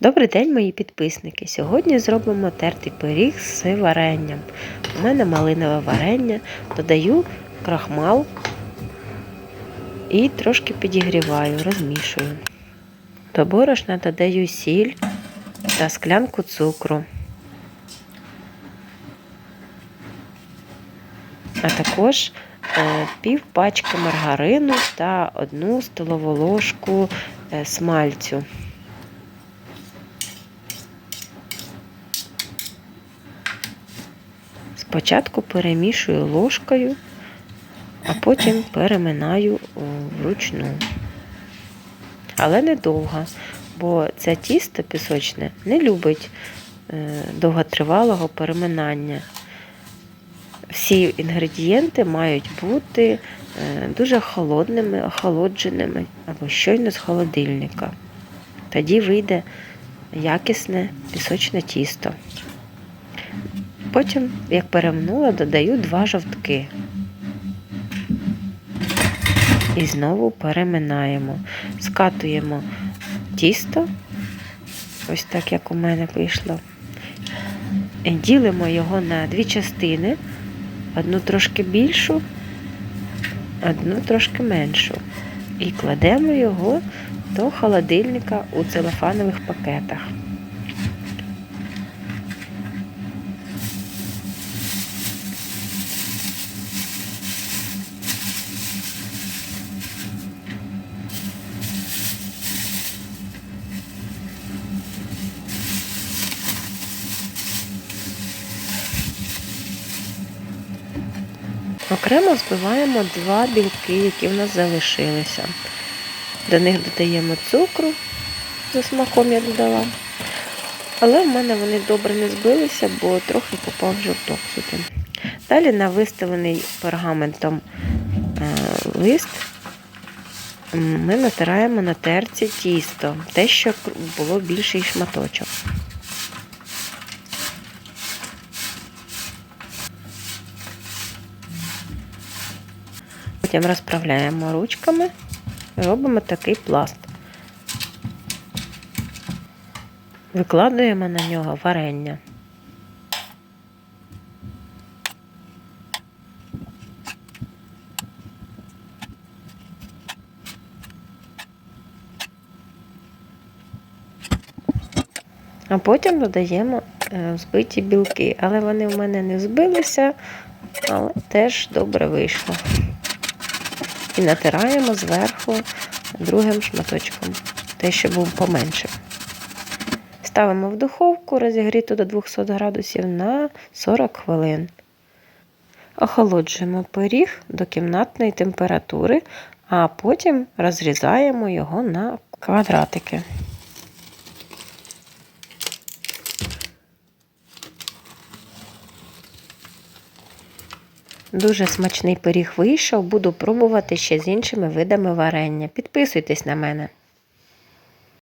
Добрий день, мої підписники! Сьогодні зробимо тертий пиріг з варенням. У мене малинове варення, додаю крахмал і трошки підігріваю, розмішую. До борошна додаю сіль та склянку цукру. А також е, пів пачки маргарину та одну столову ложку е, смальцю. Спочатку перемішую ложкою, а потім переминаю вручну. Але недовго, бо це тісто пісочне не любить е, довготривалого переминання. Всі інгредієнти мають бути е, дуже холодними, охолодженими або щойно з холодильника. Тоді вийде якісне пісочне тісто. Потім, як перемнула, додаю два жовтки. І знову переминаємо. Скатуємо тісто, ось так, як у мене вийшло. Ділимо його на дві частини, одну трошки більшу, одну трошки меншу. І кладемо його до холодильника у целофанових пакетах. Окремо збиваємо два білки, які в нас залишилися. До них додаємо цукру, за смаком я додала. Але в мене вони добре не збилися, бо трохи попав жовток сюди. Далі на виставлений пергаментом лист ми натираємо на терці тісто, те, що було більший шматочок. Потім розправляємо ручками і робимо такий пласт. Викладуємо на нього варення. А потім додаємо збиті білки, але вони в мене не збилися, але теж добре вийшло і натираємо зверху другим шматочком, те, що був поменше. Ставимо в духовку розігріту до 200 градусів на 40 хвилин. Охолоджуємо пиріг до кімнатної температури, а потім розрізаємо його на квадратики. Дуже смачний пиріг вийшов, буду пробувати ще з іншими видами варення. Підписуйтесь на мене.